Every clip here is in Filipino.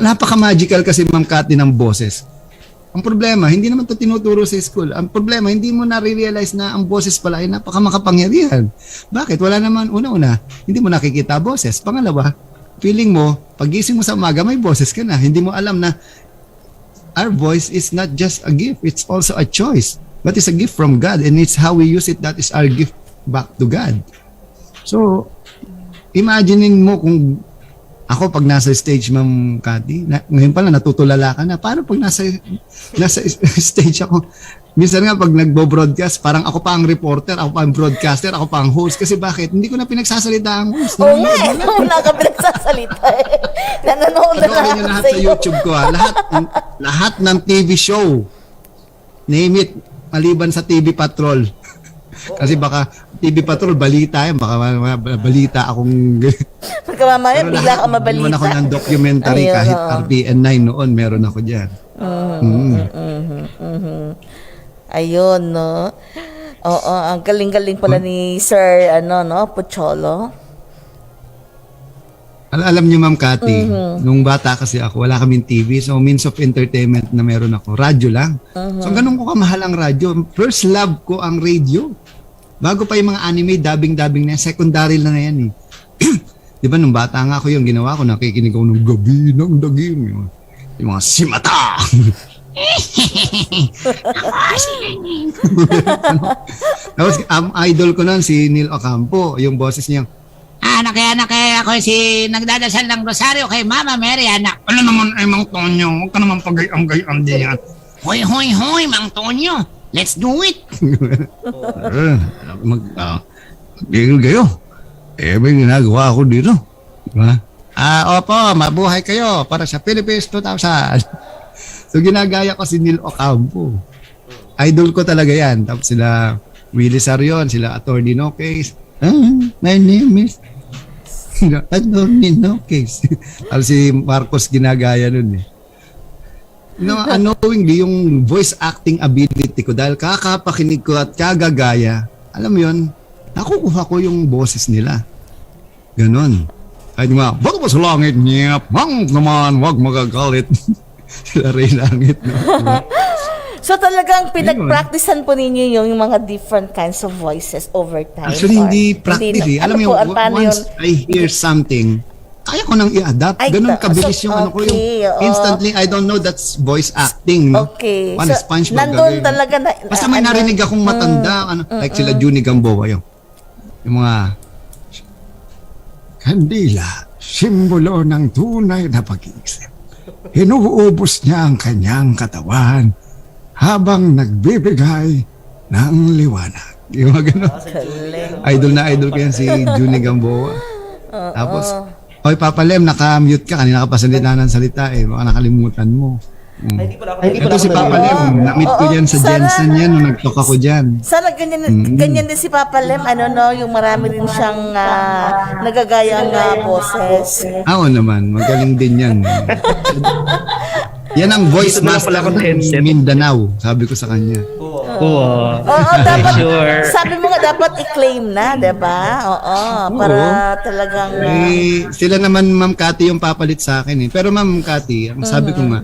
Na, napaka-magical kasi Ma'am Cathy ng boses. Ang problema, hindi naman to tinuturo sa school. Ang problema, hindi mo na-realize na ang boses pala ay napakamakapangyarihan. Bakit? Wala naman, una-una, hindi mo nakikita boses. Pangalawa, feeling mo, pagising mo sa umaga, may boses ka na. Hindi mo alam na our voice is not just a gift, it's also a choice. But it's a gift from God and it's how we use it that is our gift back to God. So, imaginein mo kung ako pag nasa stage, Ma'am Cathy, na, ngayon pala natutulala ka na. Paano pag nasa, nasa stage ako? Minsan nga pag nagbo-broadcast, parang ako pa ang reporter, ako pa ang broadcaster, ako pa ang host. Kasi bakit? Hindi ko na pinagsasalita ang host. Oo nga, eh. Wala ka pinagsasalita eh. Nanonood na lang lahat sa. YouTube ko ha. Lahat, lahat ng TV show. Name it, maliban sa TV Patrol. Kasi baka TV Patrol, balita yan. Baka ma- ma- balita akong... Pagka mamaya, Pero bigla lahat, ka mabalita. Meron ako ng documentary Ayun, kahit oo. RPN 9 noon, meron ako dyan. Mm. Ayun, no? Oo, ang galing-galing pala ni Sir, ano, no, Pucholo. Al- alam niyo Ma'am Cathy, Mm-hmm. nung bata kasi ako, wala kaming TV. So means of entertainment na meron ako, radyo lang. Mm-hmm. So ganun ko kamahal ang radyo. First love ko ang radio. Bago pa yung mga anime, dubbing-dubbing na yan, secondary lang na yan eh. Di ba nung bata nga ako yung ginawa ko, nakikinig ako ng gabi ng dagim. Yung, yung mga simata. Tapos ang idol ko nun, si Neil Ocampo, yung boses niya, Anak kaya anak ako si nagdadasal ng rosaryo kay Mama Mary anak. Ano naman ay Mang Tonyo? Huwag ka naman pagayang-gayang diyan. Hoy hoy hoy Mang Tonyo. Let's do it. Mag, ah, tigil kayo. Eh, may ginagawa ako dito. Diba? Ah, opo, mabuhay kayo para sa Philippines 2000. so, ginagaya ko si Neil Ocampo. Idol ko talaga yan. Tapos sila Willie Sarion, sila Attorney No Case. Ah, my name is Attorney No Case. Tapos si Marcos ginagaya nun eh. Know, unknowingly, yung voice acting ability ko, dahil kakapakinig ko at kagagaya, alam mo yun, nakukuha ko yung boses nila. Ganon. Kahit nga, bago ba sa langit niya? Mang naman, wag magagalit. Sila Ray Langit. No? So talagang pinag-practicean po ninyo yung, yung mga different kinds of voices over time? Actually, or- hindi practice na- eh. Alam mo ano yung, once yun? I hear something, kaya ko nang i-adapt. Ay, ta- kabilis so, yung ano ko. Yung okay, oo. instantly, I don't know that's voice acting. No? Okay. One, So, SpongeBob. nandun gagawin. talaga na... Basta may ano, narinig akong matanda, ano, like sila Juni Gamboa yung, yung mga kandila, simbolo ng tunay na pag-iisip. Hinuubos niya ang kanyang katawan habang nagbibigay ng liwanag. Yung mga ganun. Idol na idol ko yan si Juni Gamboa. Tapos, Hoy Papa Lem, naka-mute ka. Kanina ka pa salita ng salita eh. Baka nakalimutan mo. Mm. Ito si Papa Lem. Na-meet ko yan sa sana- Jensen yan nung nagtok ako dyan. Sana ganyan, ganyan din si Papa Lem, ano no, yung marami rin siyang ah, nagagayang ah, boses. Oo naman, magaling din yan. yan ang voice Dito na lang master pala ako ng headset. Mindanao, sabi ko sa kanya. Oo. Oo, dapat, Sure. sabi mo nga, dapat i-claim na, di ba? Oo, para talagang, ah, Eh, sila naman, Ma'am Cathy, yung papalit sa akin eh. Pero Ma'am Cathy, ang sabi ko nga,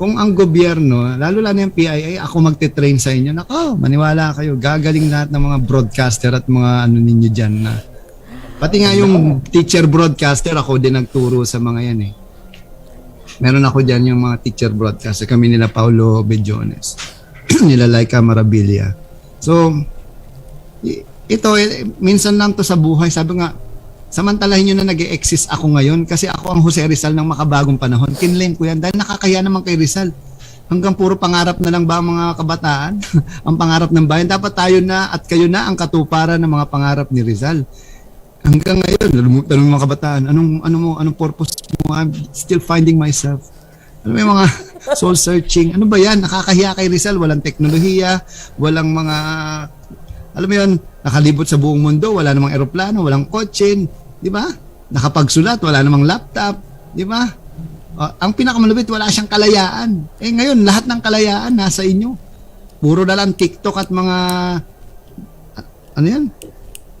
kung ang gobyerno, lalo lang yung PIA, ako magte-train sa inyo, nako, maniwala kayo, gagaling lahat ng mga broadcaster at mga ano ninyo dyan na. Pati nga yung teacher broadcaster, ako din nagturo sa mga yan eh. Meron ako dyan yung mga teacher broadcaster, kami nila Paulo Bejones, nila Laika Marabilia. So, ito, eh, minsan lang to sa buhay, sabi nga, Samantalahin nyo na nag exist ako ngayon kasi ako ang Jose Rizal ng makabagong panahon. Kinlame ko yan dahil nakakaya naman kay Rizal. Hanggang puro pangarap na lang ba ang mga kabataan? ang pangarap ng bayan. Dapat tayo na at kayo na ang katuparan ng mga pangarap ni Rizal. Hanggang ngayon, nalumutan ng mga kabataan, anong, ano mo, anong purpose mo? I'm still finding myself. Ano may mga soul searching? Ano ba yan? Nakakahiya kay Rizal. Walang teknolohiya, walang mga alam mo yun, nakalibot sa buong mundo, wala namang eroplano, walang kotse, di ba? Nakapagsulat, wala namang laptop, di ba? Ah, ang pinakamalupit, wala siyang kalayaan. Eh ngayon, lahat ng kalayaan nasa inyo. Puro na lang TikTok at mga, at- ano yan?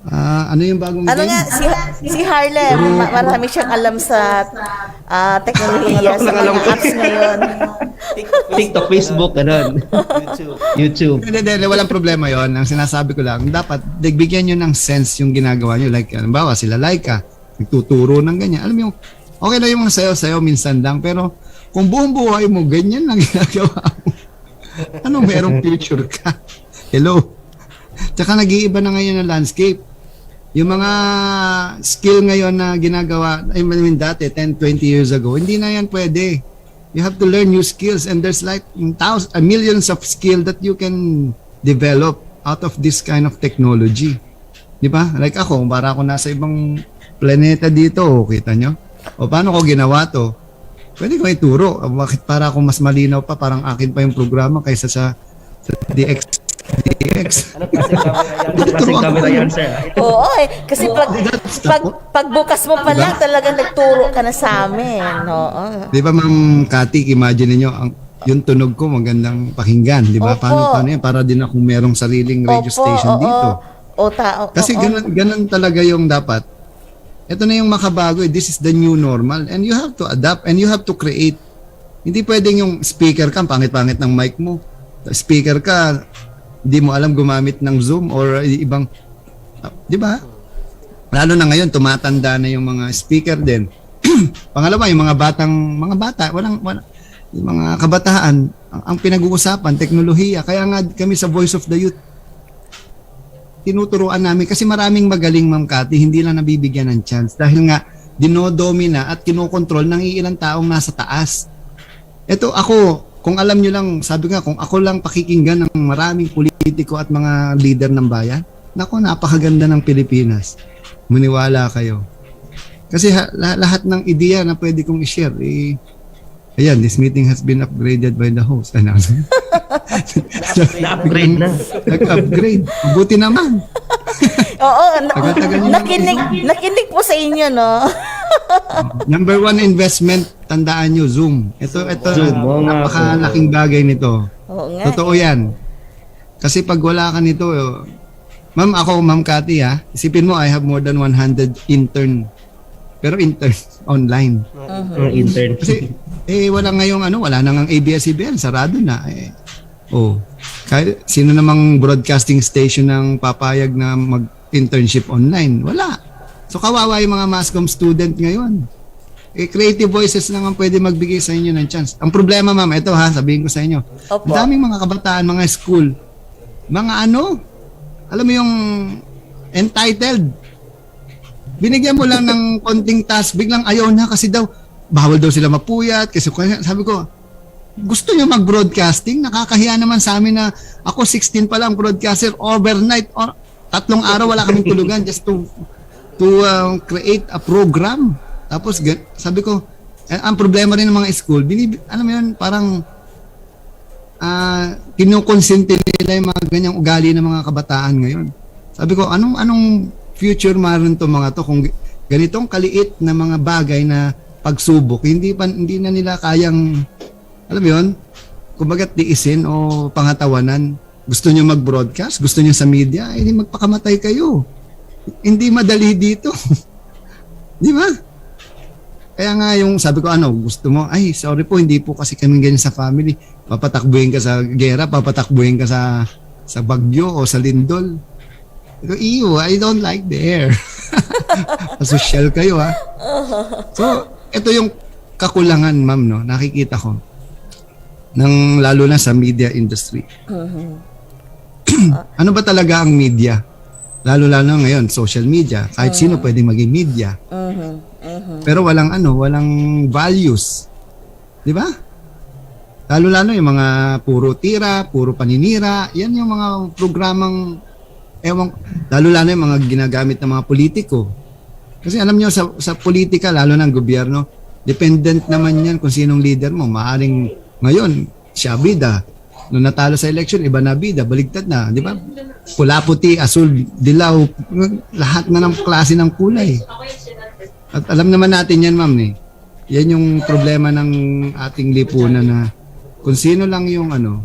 Ah, ano yung bagong Ano game? nga, si, si Harlem, ma- marami siyang alam sa ah, teknolohiya, sa mga apps ngayon. TikTok, Facebook, ganun. YouTube. Hindi, hindi, walang problema yon. Ang sinasabi ko lang, dapat nagbigyan nyo ng sense yung ginagawa nyo. Like, halimbawa, sila Laika, nagtuturo ng ganyan. Alam mo yung, okay lang yung mga sayo-sayo minsan lang, pero kung buong buhay mo, ganyan lang ginagawa mo. ano, merong future ka? Hello? Tsaka nag-iiba na ngayon ang landscape. Yung mga skill ngayon na ginagawa, I mean dati, 10, 20 years ago, hindi na yan pwede. You have to learn new skills and there's like thousands, uh, millions of skill that you can develop out of this kind of technology. Di ba? Like ako, para ako nasa ibang planeta dito, oh, kita nyo? O paano ko ginawa to? Pwede ko ituro. Bakit para ako mas malinaw pa, parang akin pa yung programa kaysa sa, sa DX. DX. Ano klaseng camera yan? Ano klaseng camera yan, sir? Oo, eh. Kasi pag, pag, pagbukas mo pa lang, talagang nagturo ka na sa amin. Oo. Di ba, Ma'am Kati, imagine niyo ang yung tunog ko magandang pakinggan, di ba? Opo. Paano, paano yan? Para din ako merong sariling radio station oo. dito. O, tao. Kasi oo. ganun, ganun talaga yung dapat. Ito na yung makabago. eh. This is the new normal. And you have to adapt and you have to create. Hindi pwedeng yung speaker ka, ang pangit-pangit ng mic mo. Speaker ka, hindi mo alam gumamit ng Zoom or ibang, ah, di ba? Lalo na ngayon, tumatanda na yung mga speaker din. Pangalawa, yung mga batang, mga bata, walang, walang yung mga kabataan, ang, ang pinag-uusapan, teknolohiya. Kaya nga kami sa Voice of the Youth, tinuturuan namin kasi maraming magaling Ma'am Cathy, hindi lang nabibigyan ng chance dahil nga dinodomina at kinokontrol ng iilang taong nasa taas. Ito ako, kung alam nyo lang, sabi nga, kung ako lang pakikinggan ng maraming politiko at mga leader ng bayan, nako, napakaganda ng Pilipinas. Maniwala kayo. Kasi ha- lah- lahat ng ideya na pwede kong i-share, eh, ayan, this meeting has been upgraded by the host. Ano? Na-upgrade na. Nag-upgrade. Buti naman. Oo, nakinig, nakinig po sa inyo, no? Number one investment, tandaan nyo, Zoom. Ito, ito, Zoom, oo nga napakalaking bagay nito. Oo nga. Totoo yan. Kasi pag wala ka nito, eh, ma'am, ako, ma'am Cathy, ha, isipin mo, I have more than 100 intern. Pero intern, online. Mga intern. Kasi, eh, wala ngayong ano, wala nang ang ABS-CBN, sarado na. Eh. Oh. Kahit, sino namang broadcasting station ng papayag na mag-internship online? Wala. So, kawawa yung mga masscom student ngayon. Eh, creative voices lang ang pwede magbigay sa inyo ng chance. Ang problema, ma'am, ito ha, sabihin ko sa inyo. Opo. Ang daming mga kabataan, mga school, mga ano, alam mo yung entitled. Binigyan mo lang ng konting task, biglang ayaw na kasi daw, bawal daw sila mapuyat. Kasi kaya sabi ko, gusto nyo mag-broadcasting? Nakakahiya naman sa amin na ako 16 pa lang broadcaster overnight or tatlong araw wala kaming tulugan just to to uh, create a program. Tapos sabi ko, eh, ang problema rin ng mga school, binib alam mo yun, parang ah kinukonsente nila yung mga ganyang ugali ng mga kabataan ngayon. Sabi ko, anong anong future maroon to mga to kung ganitong kaliit na mga bagay na pagsubok, hindi pa hindi na nila kayang alam yun, kumbaga tiisin o pangatawanan. Gusto nyo mag-broadcast, gusto nyo sa media, eh magpakamatay kayo. Hindi madali dito. di ba? Kaya nga yung sabi ko ano, gusto mo, ay sorry po, hindi po kasi kami ganyan sa family. Papatakbuhin ka sa gera, papatakbuhin ka sa sa Bagyo o sa Lindol. Ito, ew, I don't like the air. Social kayo ha. So, ito yung kakulangan, ma'am, no? Nakikita ko. Ng, lalo na sa media industry. ano ba talaga ang media? Lalo-lalo ngayon, social media. Kahit sino pwedeng maging media. Pero walang ano, walang values. Di ba? Lalo-lalo yung mga puro tira, puro paninira. Yan yung mga programang, ewan, lalo-lalo yung mga ginagamit ng mga politiko. Kasi alam nyo, sa, sa politika, lalo ng gobyerno, dependent naman yan kung sinong leader mo. Maaring ngayon, siya bida. Nung natalo sa election, iba na bida, baligtad na, di ba? Pula, puti, asul, dilaw, lahat na ng klase ng kulay. At alam naman natin yan, ma'am, eh. Yan yung problema ng ating lipunan na kung sino lang yung ano,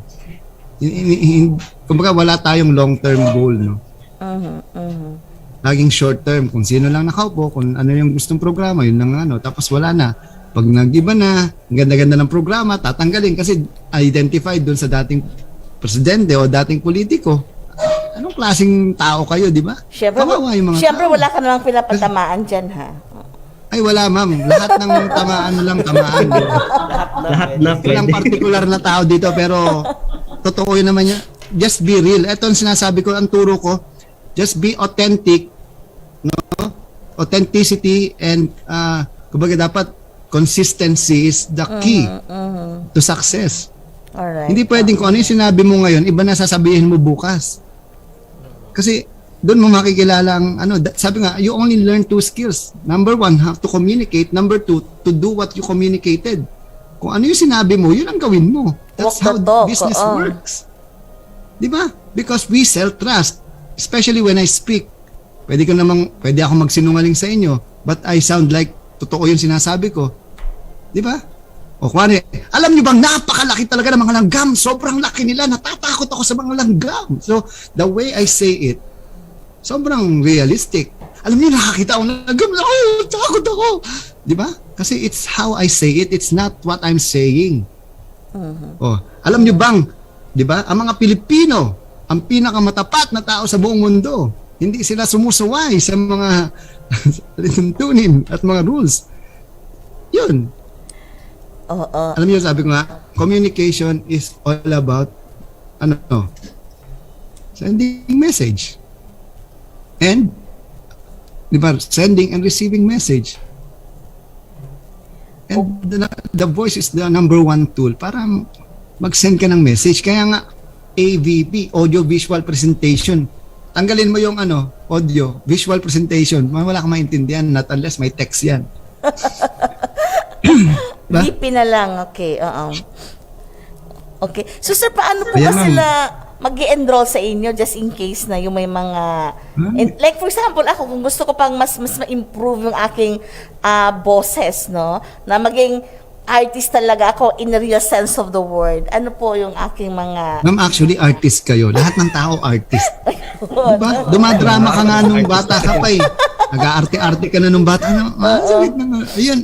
in, in, in- kumbaga wala tayong long-term goal, no? Mhm, mhm. laging short term. Kung sino lang nakaupo, kung ano yung gustong programa, yun lang ano. Tapos wala na. Pag nag-iba na, ang ganda-ganda ng programa, tatanggalin kasi identified doon sa dating presidente o dating politiko. Anong klaseng tao kayo, di ba? Siyempre, Kawawa yung mga siyempre tao. wala ka namang pinapatamaan dyan, ha? Ay, wala ma'am. Lahat ng tamaan na lang tamaan. Lahat na Walang pwede. particular na tao dito pero totoo yun naman yan. Just be real. Ito ang sinasabi ko, ang turo ko. Just be authentic. No? Authenticity and uh, kumbaga dapat consistency is the key to success. Alright. Hindi pwedeng kung ano yung sinabi mo ngayon, iba na sasabihin mo bukas. Kasi doon mo makikilala ang ano, sabi nga, you only learn two skills. Number one, have to communicate. Number two, to do what you communicated. Kung ano yung sinabi mo, yun ang gawin mo. That's how talk, business oo. works. Di ba? Because we sell trust. Especially when I speak. Pwede ko namang, pwede ako magsinungaling sa inyo, but I sound like totoo yung sinasabi ko. Di ba? O kuwari, alam niyo bang napakalaki talaga ng mga langgam? Sobrang laki nila. Natatakot ako sa mga langgam. So, the way I say it, sobrang realistic. Alam niyo, nakakita ako ng langgam. Oh, takot ako. Di ba? Kasi it's how I say it. It's not what I'm saying. Oh, alam niyo bang, 'di ba? Ang mga Pilipino, ang pinakamatapat na tao sa buong mundo. Hindi sila sumusuway sa mga tuntunin at mga rules. 'Yun. Oo. Alam niyo sabi ko nga, communication is all about ano? Sending message. And 'di ba? Sending and receiving message. And the, the voice is the number one tool para mag-send ka ng message. Kaya nga, AVP, Audio Visual Presentation. Tanggalin mo yung ano, audio, visual presentation. Wala kang maintindihan, not unless may text yan. Ba? VP na lang, okay. Oo. Okay. So sir, paano po Ayan, ba ma'am. sila mag enroll sa inyo just in case na yung may mga Hmm? and, like for example ako kung gusto ko pang mas mas ma-improve yung aking ah, boses no na maging artist talaga ako in the real sense of the word ano po yung aking mga Ma'am, actually, artist kayo. Lahat ng tao, artist. Diba? Dumadrama ka nga nung bata ka pa eh. Nag-aarte-arte ka na nung bata. Ano, ah, sakit na nga. Ayun.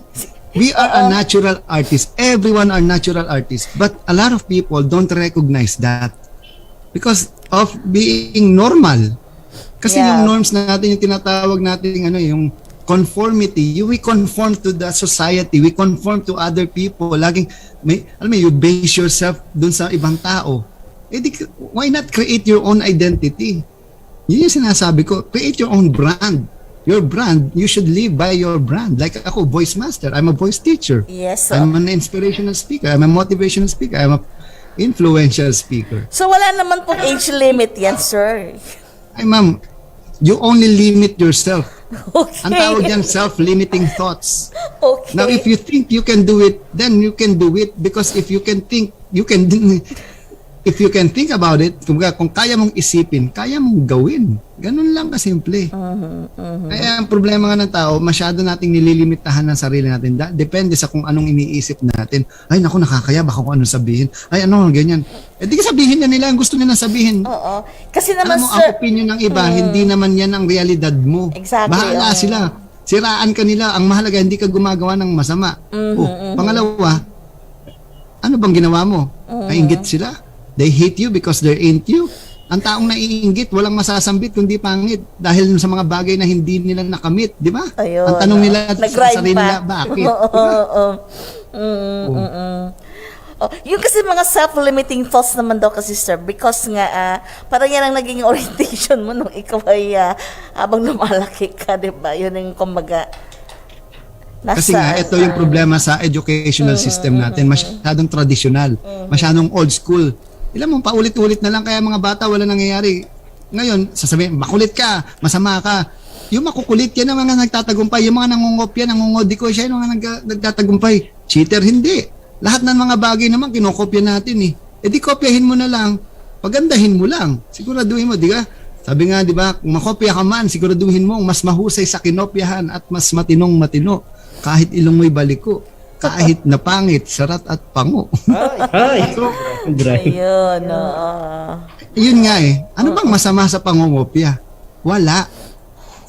We are a natural artist. Everyone are natural artists. But a lot of people don't recognize that. Because of being normal. Kasi Yeah. yung norms natin, yung tinatawag natin, ano, yung conformity, you, we conform to the society, we conform to other people. Laging, may, alam mo, you base yourself dun sa ibang tao. Eh, di, why not create your own identity? Yun yung sinasabi ko, create your own brand. Your brand, you should live by your brand. Like ako, voice master, I'm a voice teacher. yes so, I'm an inspirational speaker, I'm a motivational speaker, I'm a influential speaker. so wala naman pong age limit yan sir Ay ma'am, you only limit yourself. okay Ang tawag yan, self-limiting thoughts. okay Now, if you think you can do it, then you can do it because if you can think, you can if you can think about it, kung, kung kaya mong isipin, kaya mong gawin. Ganun lang kasimple. Kaya ang problema nga ng tao, masyado nating nililimitahan ng sarili natin. Da- depende sa kung anong iniisip natin. Ay, naku, nakakaya, baka kung anong sabihin. Ay, ano, ganyan. Eh, di sabihin na nila ang gusto nila sabihin. oo kasi naman Alam mo, sir ang opinion ng iba, hindi naman yan ang realidad mo. Exactly, Bahala oo. sila. Siraan ka nila. Ang mahalaga, hindi ka gumagawa ng masama. oh, Pangalawa, ano bang ginawa mo? Nainggit sila? They hate you because they're into you? Ang taong naiinggit, walang masasambit kundi pangit dahil sa mga bagay na hindi nila nakamit, di ba? Ayun, Ang tanong oo. nila sa sarili nila, bakit? Oo, ba? oo. Mm, mm, mm. Oh, yung kasi mga self-limiting thoughts naman daw kasi sir because nga ah, parang yan ang naging orientation mo nung ikaw ay ah, habang lumalaki ka, di ba? Yun yung kumbaga nasa, Kasi nga, ito yung problema sa educational system natin. Masyadong traditional. Masyadong old school. Ilan mo, paulit-ulit na lang kaya mga bata wala nangyayari. Ngayon, sasabihin, makulit ka, masama ka. Yung makukulit, yan ang mga nagtatagumpay. Yung mga nangungopya, nangungodi ko, siya yung mga nag- nagtatagumpay. Cheater, hindi. Lahat ng mga bagay naman, kinokopya natin eh. E di kopyahin mo na lang. Pagandahin mo lang. Siguraduhin mo, di ka? Sabi nga, di ba, kung makopya ka man, siguraduhin mo mas mahusay sa kinopyahan at mas matinong matino. Kahit ilong mo'y baliko. Kahit napangit, sarat at pango. Ay! Grabe. Ayun, oo. Yun nga eh. Ano bang masama sa pangungopya? Wala.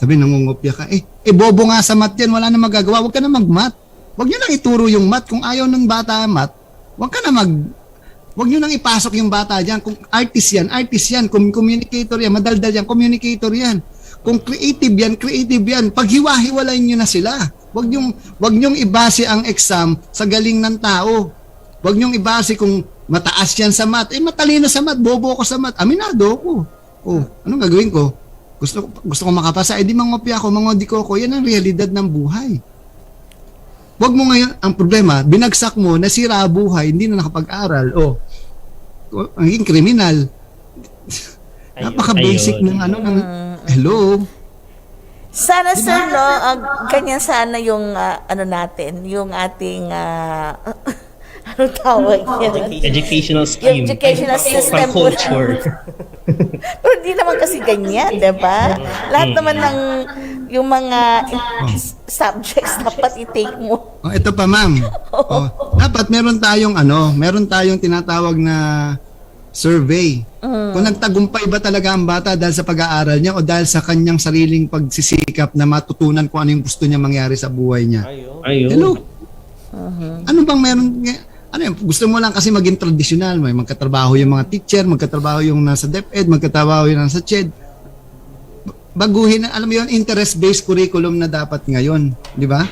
Sabi, nangungopya ka. Eh, eh, bobo nga sa mat yan. Wala na magagawa. Huwag ka na mag-mat. Huwag nyo lang ituro yung mat. Kung ayaw ng bata mat, huwag ka na mag... Huwag nyo nang ipasok yung bata dyan. Kung artist yan, artist yan. Kung communicator yan, madaldal yan, communicator yan. Kung creative yan, creative yan. Paghiwa-hiwalayin nyo na sila. Huwag nyong, huwag nyong ibase ang exam sa galing ng tao. Huwag nyong ibase kung mataas yan sa mat. Eh, matalino sa mat. Bobo ko sa mat. Aminado ako. Oh, anong gagawin ko? Gusto, gusto ko makapasa. Eh, di mangopya ako, mangodi ko ako. Yan ang realidad ng buhay. Huwag mo ngayon, ang problema, binagsak mo, nasira ang buhay, hindi na nakapag-aral. O, oh, naging kriminal. Napaka-basic ng ano, ng, hello? Sana sir, no, ang ganyan sana yung ah, ano natin, yung ating ah, ano tawag yan? Educational Yung scheme. educational system Pang culture. Pero hindi naman kasi ganyan, di ba? Lahat naman ng yung mga s- subjects dapat i-take mo. Oh, ito pa ma'am. Oh, dapat meron tayong ano, meron tayong tinatawag na survey. Kung nagtagumpay ba talaga ang bata dahil sa pag-aaral niya o dahil sa kanyang sariling pagsisikap na matutunan kung ano yung gusto niya mangyari sa buhay niya. Ayun. Hello. Ano bang meron ano yun, gusto mo lang kasi maging traditional, may magkatrabaho yung mga teacher, magkatrabaho yung nasa DepEd, magkatrabaho yung nasa CHED. Baguhin, alam mo yun, interest-based curriculum na dapat ngayon, di ba?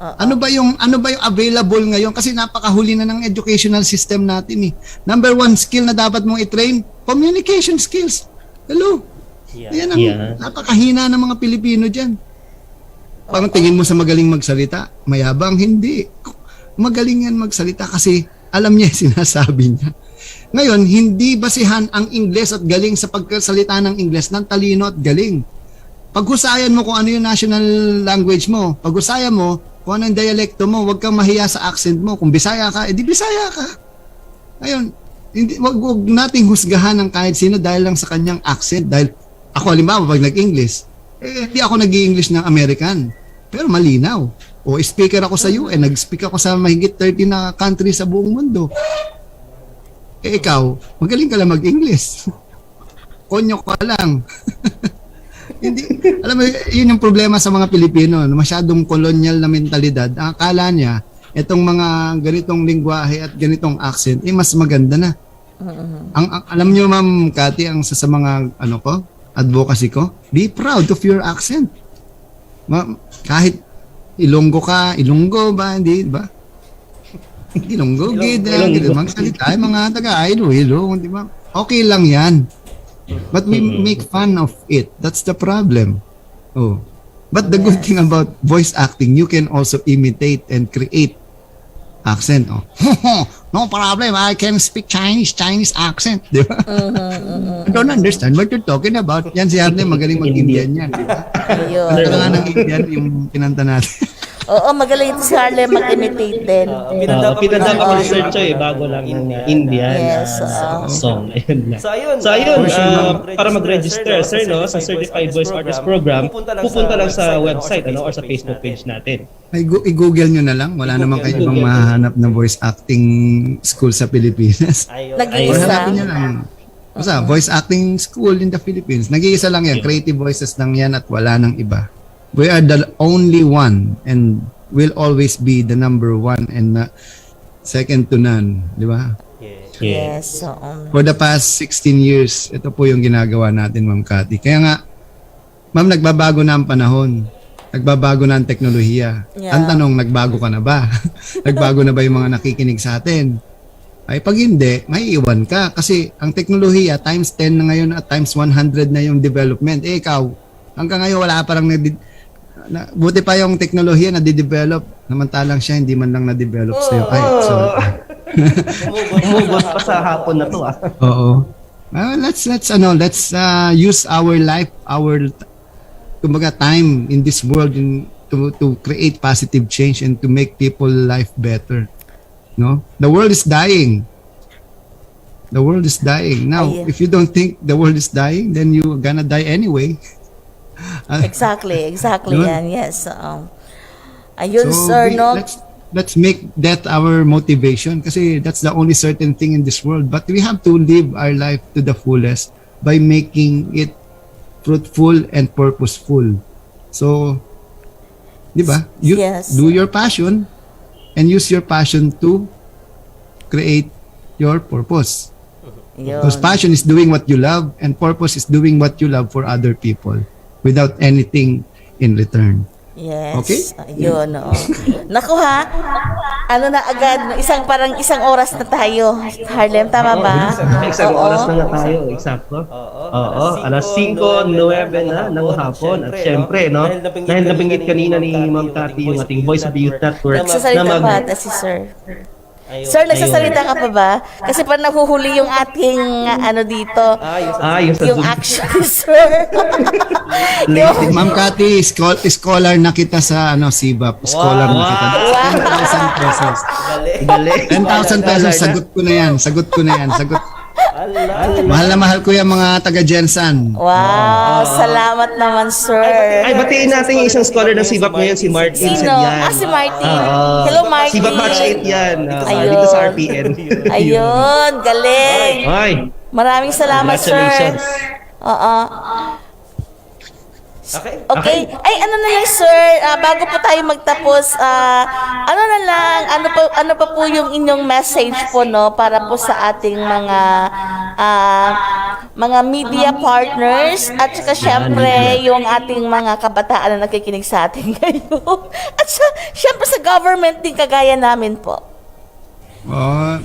Ano ba yung ano ba yung available ngayon kasi napakahuli na ng educational system natin eh. Number one skill na dapat mong i-train, communication skills. Hello. Yan ang Yeah. napakahina ng mga Pilipino diyan. Parang tingin mo sa magaling magsalita, mayabang hindi. Magaling yan magsalita kasi alam niya yung sinasabi niya. Ngayon, hindi basihan ang Ingles at galing sa pagkasalita ng Ingles ng talino at galing. Paghusayan mo kung ano yung national language mo. Paghusayan mo kung ano yung dialekto mo. Huwag kang mahiya sa accent mo. Kung Bisaya ka, edi Bisaya ka. Ngayon, hindi, wag, wag nating husgahan ng kahit sino dahil lang sa kanyang accent. Dahil ako, halimbawa, pag nag-English, eh, hindi ako nag english ng American. Pero malinaw. O speaker ako sa UN, nag-speak ako sa mahigit 30 na country sa buong mundo. Eh ikaw, magaling ka lang mag-English. Konyo ka lang. Hindi, alam mo, yun yung problema sa mga Pilipino, no? masyadong kolonyal na mentalidad. Ang akala niya, itong mga ganitong lingwahe at ganitong accent, eh mas maganda na. Ang, ang alam niyo ma'am Cathy, ang sa, sa mga ano ko, advocacy ko, be proud of your accent. Ma, kahit Ilonggo ka, Ilonggo ba, hindi ba? Ilonggo, gid, Ilonggo. gid, magsalita, ay mga taga Iloilo, di ba? Okay lang yan. But we make fun of it. That's the problem. Oh. But the good thing about voice acting, you can also imitate and create accent. Oh. no problem. I can speak Chinese, Chinese accent. Di ba? I don't understand what you're talking about. Yan si Arne, magaling mag-Indian yan. Di ba? Ayun. Ano nga ng Indian yung kinanta natin. Oo, magaling ito si Harlem mag-imitate din. Uh, pinadapa ko ni Sir Choi bago lang ng Indian Yes, uh, song. Ayun lang. So ayun, So ayun, uh, uh, para mag-register, sir, no, sa Certified Voice Artist Program, pupunta lang sa website ano, or sa Facebook page natin. Ay, i-google nyo na lang. Wala naman kayo ibang mahahanap na voice acting school sa Pilipinas. Nag-iisa. hanapin nyo lang. Basta, voice acting school in the Philippines. Nag-iisa lang yan. Creative voices lang yan at wala nang iba. We are the only one and will always be the number one and uh, second to none. Di ba? Yeah. Yes, oo. For the past 16 years, ito po yung ginagawa natin, Ma'am Cathy. Kaya nga, Ma'am, nagbabago na ang panahon. Nagbabago na ang teknolohiya. Yeah. Ang tanong, nagbago ka na ba? nagbago na ba yung mga nakikinig sa atin? Ay pag hindi, may iwan ka. Kasi ang teknolohiya, times 10 na ngayon at times 100 na yung development. Eh ikaw, hanggang ngayon wala parang nag na, buti pa yung teknolohiya na di-develop. Namantalang siya, hindi man lang na-develop sa'yo. Ay, sorry. Umugot pa sa hapon na to ah. Oo. Ah, let's let's ano, let's uh, use our life, our kumbaga time in this world in, to to create positive change and to make people life better. No? The world is dying. The world is dying. Now, Ayun. if you don't think the world is dying, then you're gonna die anyway. Ah, Exactly, exactly Yun. yan. Yes. oo. Ayun, So, sir, we- no? let's let's make that our motivation kasi that's the only certain thing in this world. But we have to live our life to the fullest by making it fruitful and purposeful. So, di ba? You Yes. do your passion and use your passion to create your purpose. Yun. Because passion is doing what you love and purpose is doing what you love for other people without anything in return. Yes. Okay? Ayun, oo. Naku ha, ano na agad, isang parang isang oras na tayo. Harlem, tama ba? Isang Oo. oras na nga tayo, eksakto. Oo, alas 5, 9 na ng hapon. At syempre, no, dahil nabanggit kanina ni Ma'am Tati yung ating Voice of the Youth Network Nagsasalita pa ata si Sir. Sir, nagsasalita ka pa ba? Kasi parang nahuhuli yung ating ah, ano dito. Ah, yung sa Yung action Sir. yung, Ma'am Cathy, schol- scholar na kita sa ano, SIBAP. Scholar na kita. 10,000 pesos. Galing. 10,000 pesos, sagot ko na yan. Sagot ko na yan. Sagot. Mahal na mahal ko yung mga taga Jensan. wow, salamat naman, Sir. Ay, batiin natin yung isang scholar ng SIBAP ngayon, si Martin Sino? Salian. Ah, si Martin. Oo. Hello, Martin. SIBAP batch 8 yan. ah, Ayun. dito sa RPN. Ayun, galing. Ay, Maraming salamat, Sir. Congratulations. Oo. Okay. Ay, ano na lang, sir, ah, bago po tayo magtapos, ah, ano na lang, ano pa, ano pa po yung inyong message po, no, para po sa ating mga, ah, mga media partners, at saka syempre, yung ating mga kabataan na nakikinig sa atin ngayon. At sa, syempre sa government din kagaya namin po. Oh,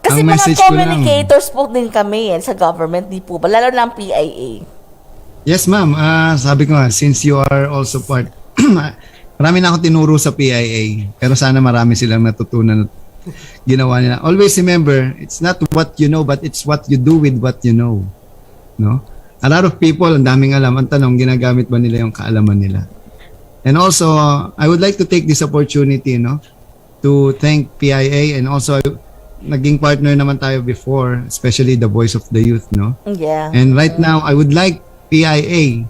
Kasi mga message ko lang. communicators po din kami eh, sa government, di po ba? Lalo na ang PIA. Yes, ma'am. Ah, sabi ko nga, since you are also part, marami na ako tinuro sa PIA, pero sana marami silang natutunan at ginawa nila. Always remember, it's not what you know, but it's what you do with what you know. No? A lot of people, ang daming alam. Ang tanong, ginagamit ba nila yung kaalaman nila? And also, I would like to take this opportunity, no, to thank PIA and also naging partner naman tayo before, especially the Voice of the Youth, no? Yeah. And right now, I would like PIA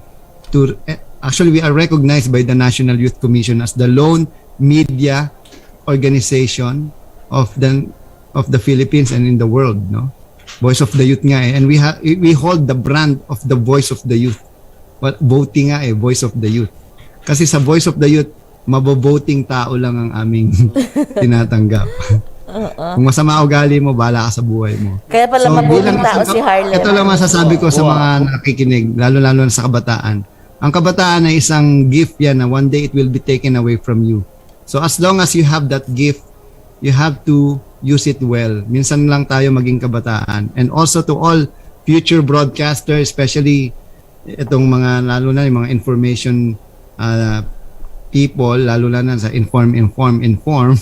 to actually we are recognized by the National Youth Commission as the lone media organization of the of the Philippines and in the world, no? Voice of the Youth nga eh. And we ha- we hold the brand of the Voice of the Youth. But voting nga eh, Voice of the Youth. Kasi sa Voice of the Youth, maboboting tao lang ang aming tinatanggap. Kung masama ugali mo, bala ka sa buhay mo. Kaya pala mabuting bilang tao si Harlem. Ito lang masasabi ko sa mga nakikinig, lalo-lalo na sa kabataan. Ang kabataan ay isang gift yan na one day it will be taken away from you. So as long as you have that gift, you have to use it well. Minsan lang tayo maging kabataan. And also to all future broadcasters, especially itong mga, lalo na yung mga information uh, people, lalo na, na sa inform, inform, inform,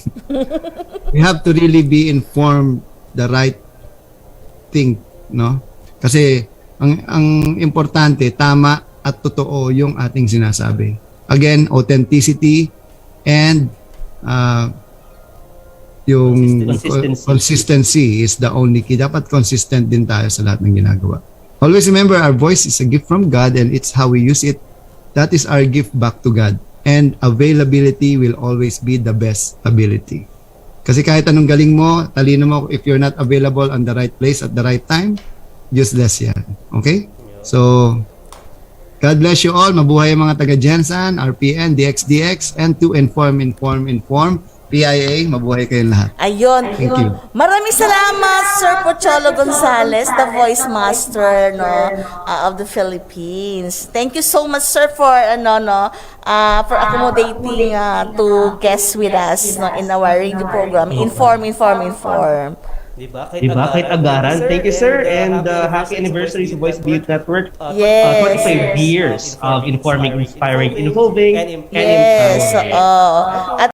we have to really be informed the right thing, no? Kasi ang ang importante tama at totoo yung ating sinasabi. Again, authenticity and uh, yung Consistency. consistency is the only key. Dapat consistent din tayo sa lahat ng ginagawa. Always remember our voice is a gift from God and it's how we use it. That is our gift back to God. And availability will always be the best ability. Kasi kahit anong galing mo, talino mo, if you're not available on the right place at the right time, useless yan. Okay? So, God bless you all. Mabuhay ang mga taga Jensen, RPN, DXDX, and to inform, inform, inform. PIA, mabuhay kayong lahat. Ayun. Thank you. Maraming salamat, Sir Pocholo Gonzales, the voice master no, uh, of the Philippines. Thank you so much, sir, for ano no, uh, for accommodating uh, to guests with us no, in our radio program. Inform, inform, inform. Diba? Diba? Kahit agaran. Thank you, sir. And uh, happy anniversary sa Voice Youth Network. Uh, Yes. 25 years of informing, inspiring, involving, and, Yes, empowering. oo. At